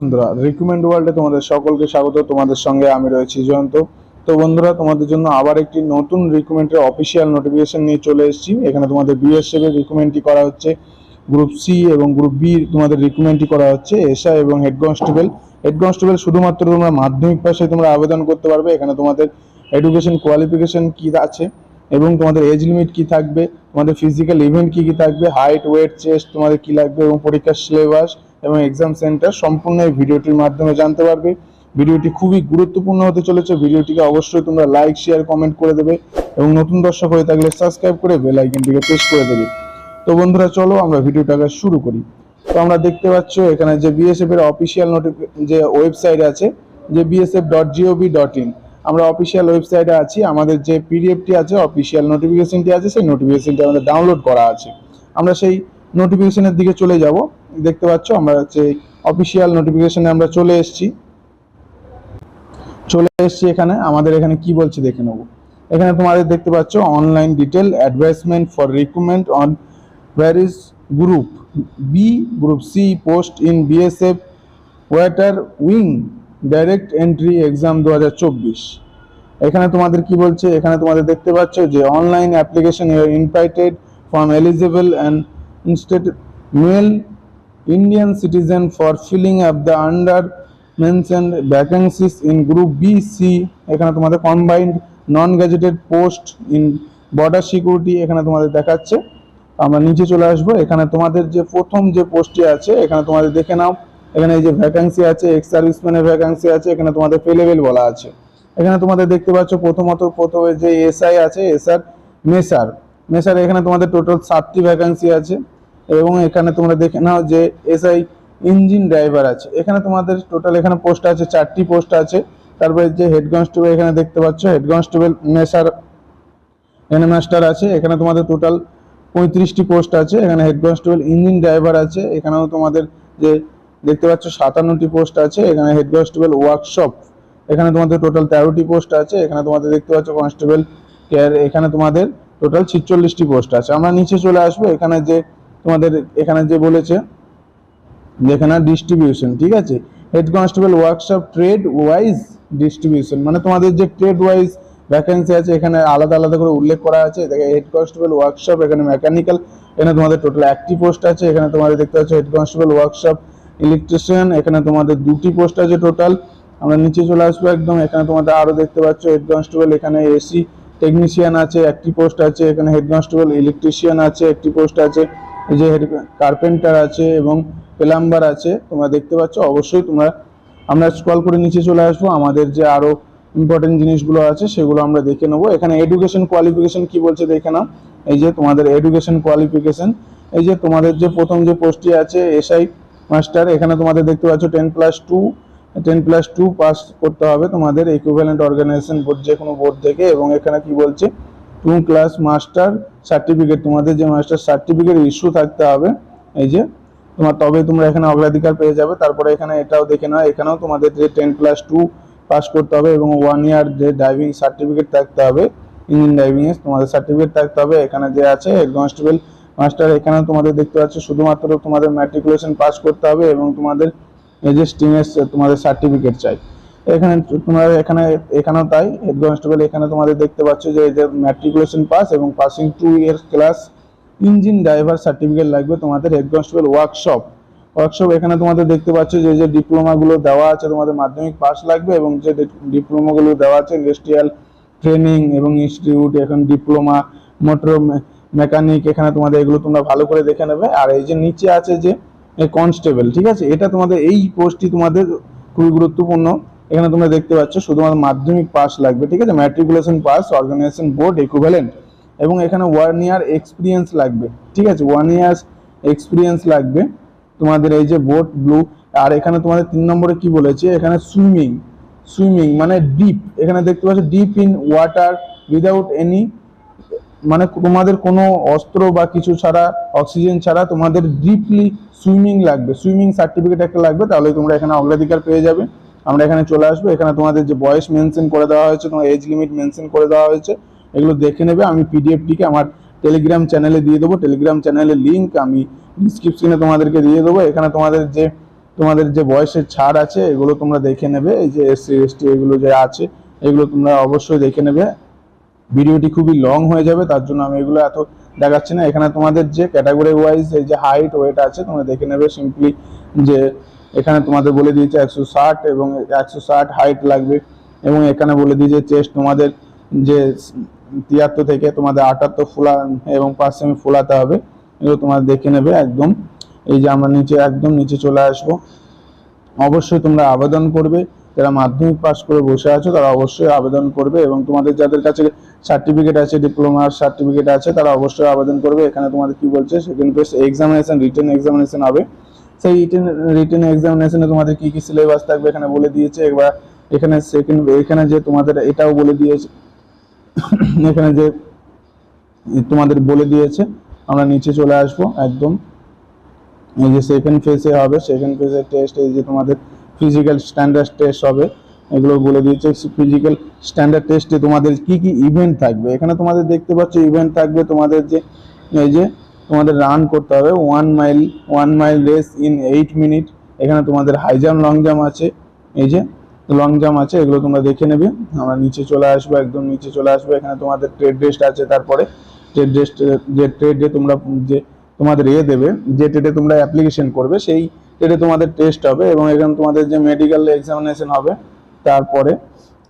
বন্ধুরা রিকমেন্ড ওয়ার্ল্ডে তোমাদের সকলকে স্বাগত। তোমাদের সঙ্গে আমি রয়েছি জয়ন্ত। তো বন্ধুরা, তোমাদের জন্য আবার একটি নতুন রিকমেন্ডের অফিসিয়াল নোটিফিকেশন নিয়ে চলে এসেছি। এখানে তোমাদের বিএসএফ এর রিকমেন্ডটি করা হচ্ছে। গ্রুপ সি এবং গ্রুপ বি তোমাদের রিকমেন্ডটি করা হচ্ছে। এসআই এবং হেড কনস্টেবল হেড কনস্টেবল শুধুমাত্র তোমরা মাধ্যমিক পাশে তোমরা আবেদন করতে পারবে। এখানে তোমাদের এডুকেশন কোয়ালিফিকেশন কি আছে এবং তোমাদের এজ লিমিট কি থাকবে, তোমাদের ফিজিক্যাল ইভেন্ট কি কি থাকবে হাইট ওয়েট চেস্ট তোমাদের কি লাগবে এবং পরীক্ষার সিলেবাস এবং এক্সাম সেন্টার সম্পূর্ণ এই ভিডিওটির মাধ্যমে জানতে পারবে। ভিডিওটি খুবই গুরুত্বপূর্ণ হতে চলেছে। ভিডিওটিকে অবশ্যই তোমরা লাইক শেয়ার কমেন্ট করে দেবে এবং নতুন দর্শক হয়ে থাকলে সাবস্ক্রাইব করে বেল আইকনটিকে প্রেস করে দেবে। তো বন্ধুরা, চলো আমরা ভিডিওটাকে শুরু করি। তো আমরা দেখতে পাচ্ছ এখানে যে বিএসএফ এর অফিসিয়াল যে ওয়েবসাইট আছে, যে BSF dot gov dot in আমরা অফিসিয়াল ওয়েবসাইটে আছি। আমাদের যে পিডিএফটি আছে অফিসিয়াল নোটিফিকেশনটি আছে, সেই নোটিফিকেশনটি আমাদের ডাউনলোড করা আছে। আমরা সেই নোটিফিকেশনের দিকে চলে যাব। দেখতে পাচ্ছ, আমরা হচ্ছে অফিসিয়াল নোটিফিকেশনে আমরা চলে এসেছি। চলে এসেছি এখানে, আমাদের এখানে কি বলছে দেখে নেব। এখানে তোমাদের দেখতে পাচ্ছ online detail advisement for recruitment on group B group C post in BSF water wing direct entry exam দু হাজার চব্বিশ। এখানে তোমাদের কি বলছে? এখানে তোমাদের দেখতে পাচ্ছ যে online application are invited from eligible and interested male Indian citizen for filling up the under mentioned vacancies in group B, C, এখানে তোমাদের combined non gazetted post in border security এখানে তোমাদের দেখাচ্ছে। আমরা নিচে চলে আসব। এখানে তোমাদের যে প্রথম যে পোস্টটি আছে, এখানে তোমাদের দেখে নাও। এখানে এই যে ভ্যাকান্সি আছে এক্স সার্ভিসম্যানের ভ্যাকান্সি আছে, এখানে তোমাদের পেলেবেল বলা আছে। এখানে তোমাদের দেখতে পাচ্ছ প্রথমত প্রথমে যে এসআই আছে এসআর মেসার মেসার এখানে তোমাদের টোটাল সাতটি ভ্যাকান্সি আছে। এবং এখানে তোমরা দেখে নাও যে এসআই ইঞ্জিন ড্রাইভার আছে। এখানে তোমাদের টোটাল এখানে পোস্ট আছে, চারটি পোস্ট আছে। তারপরে যে হেড কনস্টেবল এখানে দেখতে পাচ্ছ হেড কনস্টেবল মেসার এখানে মাস্টার আছে। এখানে তোমাদের টোটাল পঁয়ত্রিশটি পোস্ট আছে। এখানে হেড কনস্টেবল ইঞ্জিন ড্রাইভার আছে। এখানেও তোমাদের যে দেখতে পাচ্ছ, সাতান্নটি পোস্ট আছে। এখানে হেড কনস্টেবল ওয়ার্কশপ এখানে তোমাদের টোটাল তেরোটি পোস্ট আছে। এখানে তোমাদের দেখতে পাচ্ছ কনস্টেবল কেয়ার এখানে তোমাদের টোটাল ছিচল্লিশটি পোস্ট আছে। আমরা নিচে চলে আসব। এখানে যে তোমাদের এখানে যে বলেছে, যেখানে ডিস্ট্রিবিউশন ঠিক আছে? Head constable workshop trade wise distribution মানে তোমাদের যে ট্রেড ওয়াইজ ভ্যাকেন্সি আছে, এখানে আলাদা আলাদা করে উল্লেখ করা আছে। দেখে হেড কনস্টেবল ওয়ার্কশপ এখানে মেকানিক্যাল এখানে তোমাদের টোটাল একটি পোস্ট আছে, এখানে তোমাদের দেখতে পাচ্ছ হেড কনস্টেবল ওয়ার্কশপ ইলেকট্রিশিয়ান এখানে তোমাদের দুটি পোস্ট আছে টোটাল আমরা নিচে চলে আসব একদম, এখানে তোমাদের আরও দেখতে পাচ্ছ হেড কনস্টেবল এখানে এসি টেকনিশিয়ান আছে, একটি পোস্ট আছে, এখানে হেড কনস্টেবল ইলেকট্রিশিয়ান আছে, একটি পোস্ট আছে। এই যে হেড কার্পেন্টার আছে এবং প্লাম্বার আছে, তোমরা দেখতে পাচ্ছ, অবশ্যই তোমরা, আমরা স্ক্রল করে নিচে চলে আসব, আমাদের যে আরও ইম্পর্টেন্ট জিনিসগুলো আছে, সেগুলো আমরা দেখে নেব। এখানে এডুকেশন কোয়ালিফিকেশন কি বলছে দেখে নাও। এই যে তোমাদের এডুকেশন কোয়ালিফিকেশন এই যে তোমাদের যে প্রথম যে পোস্টটি আছে এসআই মাস্টার এখানে তোমাদের দেখতে পাচ্ছ ten plus two ten plus two pass করতে হবে তোমাদের ইকুইভ্যালেন্ট অর্গানাইজেশন বোর্ড যে কোনো বোর্ড থেকে, এবং এখানে কি বলছে টু ক্লাস মাস্টার সার্টিফিকেট তোমাদের যে মাস্টার সার্টিফিকেট ইস্যু থাকতে হবে। এই যে, তোমার তবে তোমরা এখানে অগ্রাধিকার পেয়ে যাবে। তারপরে এখানে এটাও দেখে নাও, এখানেও তোমাদের যে টেন প্লাস টু পাস করতে হবে এবং ওয়ান ইয়ার যে ড্রাইভিং সার্টিফিকেট থাকতে হবে ইঞ্জিন ড্রাইভিং এর তোমাদের সার্টিফিকেট থাকতে হবে। এখানে যে আছে হেড কনস্টেবল মাস্টার এখানে তোমাদের দেখতে পাচ্ছ, শুধুমাত্র তোমাদের ম্যাট্রিকুলেশন পাস করতে হবে এবং তোমাদের এই যে স্টিমের তোমাদের সার্টিফিকেট চাই। এখানে তোমরা এখানে, এখানেও তাই। হেড কনস্টেবল এখানে তোমাদের দেখতে পাচ্ছ যে এই যে ম্যাট্রিকুলেশন পাস এবং passing two year class engine driver certificate লাগবে তোমাদের হেড কনস্টেবল ওয়ার্কশপ ওয়ার্কশপ এখানে তোমাদের দেখতে পাচ্ছ যে যে ডিপ্লোমাগুলো দেওয়া আছে তোমাদের মাধ্যমিক পাস লাগবে এবং যে ডিপ্লোমাগুলো দেওয়া আছে ইন্ডাস্ট্রিয়াল ট্রেনিং এবং ইনস্টিটিউট এখন ডিপ্লোমা মোটর মেকানিক এখানে তোমাদের এগুলো তোমরা ভালো করে দেখে নেবে। আর এই যে নিচে আছে যে কনস্টেবল ঠিক আছে? এটা তোমাদের এই পোস্টটি তোমাদের খুবই গুরুত্বপূর্ণ। এখানে তোমরা দেখতে পাচ্ছ শুধুমাত্র মাধ্যমিক পাস লাগবে, ঠিক আছে? Matriculation pass organisation board equivalent এবং এখানে ওয়ান ইয়ার এক্সপিরিয়েন্স লাগবে, ঠিক আছে? ওয়ান ইয়ার এক্সপিরিয়েন্স লাগবে। তোমাদের এই যে বোট ব্লু আর এখানে তোমাদের তিন নম্বরে কি বলেছে? এখানে সুইমিং সুইমিং মানে ডিপ এখানে দেখতে পাচ্ছ deep in water without any মানে তোমাদের কোনো অস্ত্র বা কিছু ছাড়া অক্সিজেন ছাড়া তোমাদের ডিপলি সুইমিং লাগবে। সুইমিং সার্টিফিকেট একটা লাগবে তাহলে তোমরা এখানে অগ্রাধিকার পেয়ে যাবে। আমরা এখানে চলে আসব। এখানে তোমাদের যে বয়স মেনশন করে দেওয়া হয়েছে, তোমার এজ লিমিট মেনশন করে দেওয়া হয়েছে, এগুলো দেখে নেবে। আমি পিডিএফটিকে আমার টেলিগ্রাম চ্যানেলে দিয়ে দেবো। টেলিগ্রাম চ্যানেলের লিঙ্ক আমি ডিসক্রিপশনে তোমাদেরকে দিয়ে দেবো। এখানে তোমাদের যে তোমাদের যে বয়সের ছাড় আছে, এগুলো তোমরা দেখে নেবে। এই যে এসসি এসটি এগুলো যে আছে, এগুলো তোমরা অবশ্যই দেখে নেবে। ভিডিওটি খুবই লং হয়ে যাবে, তার জন্য আমি এগুলো এত দেখাচ্ছি না। এখানে তোমাদের যে ক্যাটাগরি ওয়াইজ এই যে হাইট ওয়েট আছে, তোমরা দেখে নেবে। সিম্পলি যে এখানে তোমাদের বলে দিয়েছে একশো ষাট এবং একশো ষাট হাইট লাগবে এবং এখানে বলে দিয়েছে চেস্ট তোমাদের যে তিয়াত্তর থেকে তোমাদের আটাত্তর ফুলা এবং পাঁচ সেমি ফোলাতে হবে। এগুলো তোমার দেখে নেবে একদম। এই যে আমরা নিচে একদম নিচে চলে আসব। অবশ্যই তোমরা আবেদন করবে। যারা মাধ্যমিক পাস করে বসে আছো, তারা অবশ্যই আবেদন করবে এবং তোমাদের যাদের কাছে সার্টিফিকেট আছে ডিপ্লোমার সার্টিফিকেট আছে, তারা অবশ্যই আবেদন করবে। এখানে তোমাদের কি বলছে second page examination written examination হবে। সেই রিটেন রিটেন এক্সামিনেশনে তোমাদের কি কি সিলেবাস থাকবে এখানে বলে দিয়েছে। এবার এখানে সেকেন্ড এখানে যে তোমাদের এটাও বলে দিয়েছে। এখানে যে তোমাদের বলে দিয়েছে, আমরা নিচে চলে আসব একদম। এই যে সেকেন্ড ফেজে হবে সেকেন্ড ফেজের টেস্ট এই যে তোমাদের ফিজিক্যাল স্ট্যান্ডার্ড টেস্ট হবে, এগুলো বলে দিয়েছে। ফিজিক্যাল স্ট্যান্ডার্ড টেস্টে তোমাদের কি কি ইভেন্ট থাকবে? এখানে তোমাদের দেখতে পাচ্ছ ইভেন্ট থাকবে তোমাদের যে, এই যে তোমাদের রান করতে হবে। One mile one mile race in eight minute এখানে তোমাদের হাই জাম্প লং জাম্প আছে। এই যে লং জাম্প আছে, এগুলো তোমরা দেখে নেবে। আমরা নিচে চলে আসব, একদম নিচে চলে আসব। এখানে তোমাদের ট্রেড টেস্ট আছে তারপরে। ট্রেড টেস্ট যে ট্রেডে তোমরা, যে তোমাদের এ দেবে, যে ট্রেডে তোমরা অ্যাপ্লিকেশন করবে, সেই ট্রেডে তোমাদের টেস্ট হবে এবং এখানে তোমাদের যে মেডিকেল এক্সামিনেশন হবে, তারপরে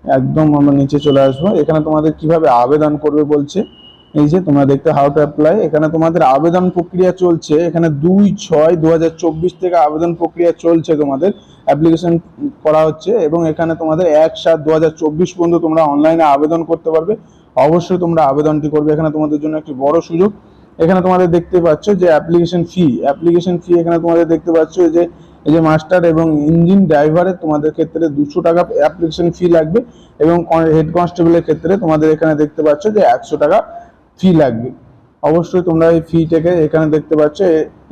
একদম আমরা নিচে চলে আসব। এখানে তোমাদের কীভাবে আবেদন করবে বলছে এই যে তোমরা দেখতে হাউ টু অ্যাপ্লাই এখানে তোমাদের আবেদন প্রক্রিয়া চলছে, এখানে দুই ছয় দু থেকে আবেদন প্রক্রিয়া চলছে তোমাদের অ্যাপ্লিকেশন করা হচ্ছে এবং এখানে তোমাদের এক সাত দু পর্যন্ত তোমরা অনলাইনে আবেদন করতে পারবে। অবশ্যই তোমরা আবেদনটি করবে, এখানে তোমাদের জন্য একটি বড় সুযোগ। এখানে তোমাদের দেখতে পাচ্ছ যে অ্যাপ্লিকেশন ফি অ্যাপ্লিকেশন ফি এখানে তোমাদের দেখতে পাচ্ছ যে, এই যে মাস্টার এবং ইঞ্জিন ড্রাইভারের তোমাদের ক্ষেত্রে দুশো টাকা অ্যাপ্লিকেশন ফি লাগবে এবং হেড কনস্টেবলের ক্ষেত্রে তোমাদের এখানে দেখতে পাচ্ছ যে একশো টাকা ফি লাগবে। অবশ্যই তোমরা এই ফিটাকে এখানে দেখতে পাচ্ছ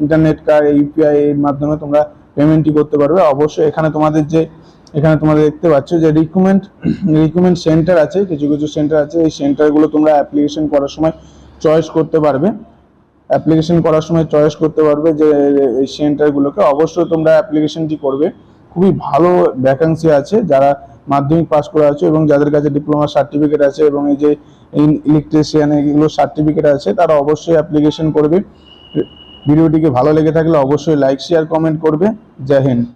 ইন্টারনেট কার্ড ইউপিআই এর মাধ্যমে তোমরা পেমেন্টটি করতে পারবে। অবশ্যই এখানে তোমাদের যে, এখানে তোমরা দেখতে পাচ্ছ যে রিক্রুটমেন্ট রিক্রুটমেন্ট সেন্টার আছে, কিছু কিছু সেন্টার আছে। এই সেন্টারগুলো তোমরা অ্যাপ্লিকেশন করার সময় চয়েস করতে পারবে। অ্যাপ্লিকেশন করার সময় চয়েস করতে পারবে যে এই সেন্টারগুলোকে অবশ্যই তোমরা অ্যাপ্লিকেশনটি করবে। খুবই ভালো ভ্যাকান্সি আছে। যারা মাধ্যমিক পাশ করা আছে এবং যাদের কাছে ডিপ্লোমা সার্টিফিকেট আছে এবং এই যে ইলেকট্রিশিয়ান এগুলো সার্টিফিকেট আছে, তারা অবশ্যই অ্যাপ্লিকেশন করবে। ভিডিওটিকে ভালো লেগে থাকলে অবশ্যই লাইক শেয়ার কমেন্ট করবে। জয় হিন্দ।